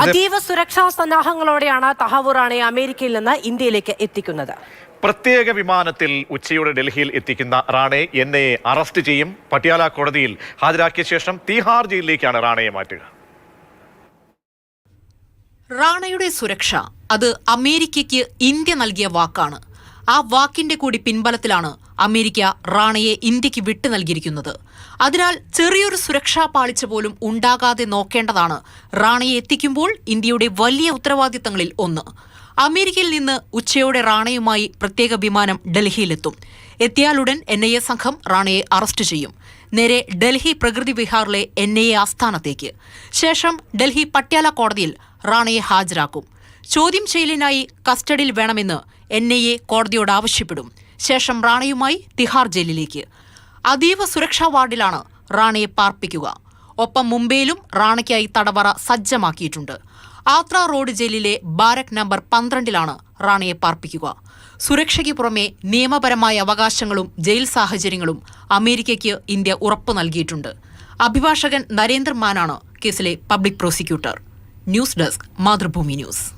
അതീവ സുരക്ഷാ സന്നാഹങ്ങളോടെയാണ് തഹവൂർ അമേരിക്കയിൽ നിന്ന് ഇന്ത്യയിലേക്ക് എത്തിക്കുന്നത്. പ്രത്യേക വിമാനത്തിൽ ഉച്ചയോടെ ഡൽഹിയിൽ എത്തിക്കുന്ന റാണെ എന്നെ അറസ്റ്റ് ചെയ്യും. പട്യാല കോടതിയിൽ ഹാജരാക്കിയ ശേഷം തീഹാർ ജയിലിലേക്കാണ് റാണയെ മാറ്റുക. റാണയുടെ സുരക്ഷ അത് അമേരിക്കയ്ക്ക് ഇന്ത്യ നൽകിയ വാക്കാണ്. ആ വാക്കിന്റെ കൂടി പിൻബലത്തിലാണ് അമേരിക്ക റാണയെ ഇന്ത്യയ്ക്ക് വിട്ടു നൽകിയിരിക്കുന്നത്. അതിനാൽ ചെറിയൊരു സുരക്ഷാ പാളിച്ച പോലും ഉണ്ടാകാതെ നോക്കേണ്ടതാണ് റാണയെ എത്തിക്കുമ്പോൾ ഇന്ത്യയുടെ വലിയ ഉത്തരവാദിത്തങ്ങളിൽ ഒന്ന്. അമേരിക്കയിൽ നിന്ന് ഉച്ചയോടെ റാണയുമായി പ്രത്യേക വിമാനം ഡൽഹിയിലെത്തും. എത്തിയാലുടൻ എൻ ഐ എ സംഘം റാണയെ അറസ്റ്റ് ചെയ്യും. നേരെ ഡൽഹി പ്രകൃതി വിഹാറിലെ എൻ ഐ എ ആസ്ഥാനത്തേക്ക്. ശേഷം ഡൽഹി പട്യാല കോടതിയിൽ റാണയെ ഹാജരാക്കും. ചോദ്യം ചെയ്യലിനായി കസ്റ്റഡിയിൽ വേണമെന്ന് എൻ ഐ എ കോടതിയോട് ആവശ്യപ്പെടും. ശേഷം റാണയുമായി തിഹാർ ജയിലിലേക്ക്. അതീവ സുരക്ഷാ വാർഡിലാണ് റാണയെ പാർപ്പിക്കുക. ഒപ്പം മുംബൈയിലും റാണയ്ക്കായി തടവറ സജ്ജമാക്കിയിട്ടുണ്ട്. ആത്ര റോഡ് ജയിലിലെ ബാരക് നമ്പർ പന്ത്രണ്ടിലാണ് റാണയെ പാർപ്പിക്കുക. സുരക്ഷയ്ക്ക് പുറമെ നിയമപരമായ അവകാശങ്ങളും ജയിൽ സാഹചര്യങ്ങളും അമേരിക്കയ്ക്ക് ഇന്ത്യ ഉറപ്പു നൽകിയിട്ടുണ്ട്. അഭിഭാഷകൻ നരേന്ദ്ര മാനാണ് കേസിലെ public prosecutor. News desk Mathrubhumi news.